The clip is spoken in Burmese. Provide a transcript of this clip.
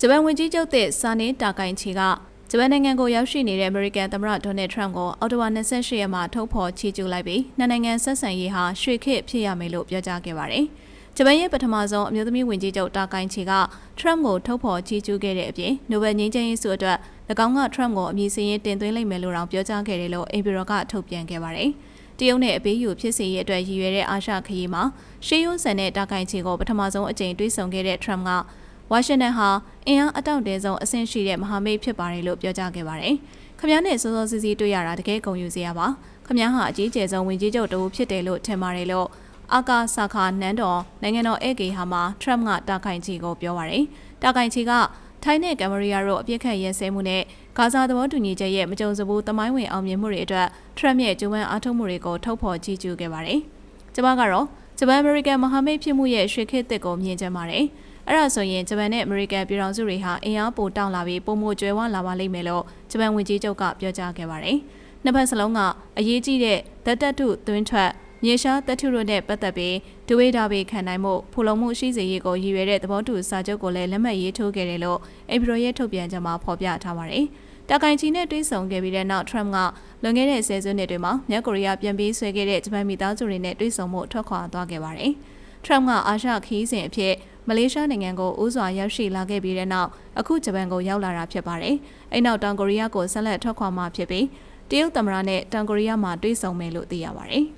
ဂျပန်ဝန်ကြီးချုပ်သစ်စာနေတာကိုင်ချီကဂျပန်နိုင်ငံကိုရောက်ရှိနေတဲ့အမေရိကန်သမ္မတဒေါ်နယ်ထရန့်ကိုအောက်တိုဘာ28ရက်မှာထုတ်ဖော်ချီးကျူးလိုက်ပြီးနှစ်နိုင်ငံဆက်ဆံရေးဟာရွှေခေတ်ဖြစ်ရမယ်လို့ပြောကြားခဲ့ပါတယ်။ဂျပန်ရဲ့ပထမဆုံးအမျိုးသမီးဝန်ကြီးချုပ်တာကိုင်ချီကထရန့်ကိုထုတ်ဖော်ချီးကျူးခဲ့တဲ့အပြင်နိုဘယ်ငြိမ်းချမ်းရေးဆုအတွက်၎င်းကထရန့်ကိုအမည်စရင်းတင်သွင်းလိုက်မယ်လို့တောင်ပြောကြားခဲ့တယ်လို့အိမ်ဘီရောကထုတ်ပြန်ခဲ့ပါတယ်။တရုတ်နဲ့အပေးယူဖြစ်စေရေးအတွက်ရည်ရွယ်တဲ့အာရှခရီးမှာရှေးရိုးဆန်တဲ့တာကိုင်ချီကိုပထမဆုံးအကြိမ်တွေ့ဆုံခဲ့တဲ့ထရန့်ကဝါရှင်တန်ဟာ အင်အားအတောင့်တဲဆုံးအဆင့်ရှိတဲ့မဟာမိတ်ဖြစ်ပါတယ်လို့ပြောကြားခဲ့ပါတယ်။ခမည်းနဲ့စောစောစီးစီးတွေ့ရတာတကယ်ဂုဏ်ယူစရာပါ။ခမည်းဟာအကြီးကျယ်ဆုံးဝင်ကြီးချုပ်တဦးဖြစ်တယ်လို့ထင်ပါတယ်လို့အာကာဆာခာနန်းတော်နိုင်ငံတော်ဧကေဟာမှာထရမ့်ကတာခိုင်ချီကိုပြောပါတယ်။တာခိုင်ချီကထိုင်းနဲ့ကမ်ဘောဒီးယားတို့အပြစ်ခတ်ရဲစဲမှုနဲ့ဂါဇာသဘောတူညီချက်ရဲ့မကြုံစဘူးတမိုင်းဝင်အောင်မြင်မှုတွေအတွက်ထရမ့်ရဲ့ကျူးဝမ်းအားထုတ်မှုတွေကိုထုတ်ဖော်ကြီးကျူးခဲ့ပါတယ်။ကျမကတော့ဂျပန်အမေရိကန်မဟာမိတ်ဖြစ်မှုရဲ့ရွှေခေတ်သစ်ကိုမြင်ချင်ပါတယ်။ အဲ့ဒါဆိုရင်ဂျပန်နဲ့အမေရိကန်ပြည်ထောင်စုတွေဟာအင်အားပိုတောင့်လာပြီးပုံမကျွဲဝလာပါလိမ့်မယ်လို့ဂျပန်ဝန်ကြီးချုပ်ကပြောကြားခဲ့ပါတယ်။နှစ်ဖက်စလုံးကအရေးကြီးတဲ့ဒတ်တက်ထုသွင်းထွက်မြေရှားတက်ထုတို့နဲ့ပတ်သက်ပြီးဒဝေဒါဘေခံနိုင်မှုဖူလုံမှုရှိစေရေးကိုရည်ရွယ်တဲ့သဘောတူစာချုပ်ကိုလည်းလက်မှတ်ရေးထိုးခဲ့တယ်လို့အေဘရိုရဲ့ထုတ်ပြန်ချက်မှာဖော်ပြထားပါတယ်။တာကိုင်ချီနဲ့တွေ့ဆုံခဲ့ပြီးတဲ့နောက်ထရမ့်ကလွန်ခဲ့တဲ့ဆယ်စုနှစ်တွေမှာမြောက်ကိုရီးယားပြန်ပြီးဆွဲခဲ့တဲ့ဂျပန်မိသားစုတွေနဲ့တွေ့ဆုံမှုထွက်ခွာသွားခဲ့ပါတယ်။ထရမ့်ကအာရှခီးစဉ်အဖြစ် မလေးရှားနိုင်ငံကိုဥစွာရောက်ရှိလာခဲ့ပြီးတဲ့နောက်အခုဂျပန်ကိုရောက်လာတာဖြစ်ပါတယ်။အဲ့နောက်တောင်ကိုရီးယားကိုဆက်လက်ထွက်ခွာမှာဖြစ်ပြီးတရုတ်သမ္မတနဲ့တောင်ကိုရီးယားမှာတွေ့ဆုံမယ်လို့သိရပါတယ်။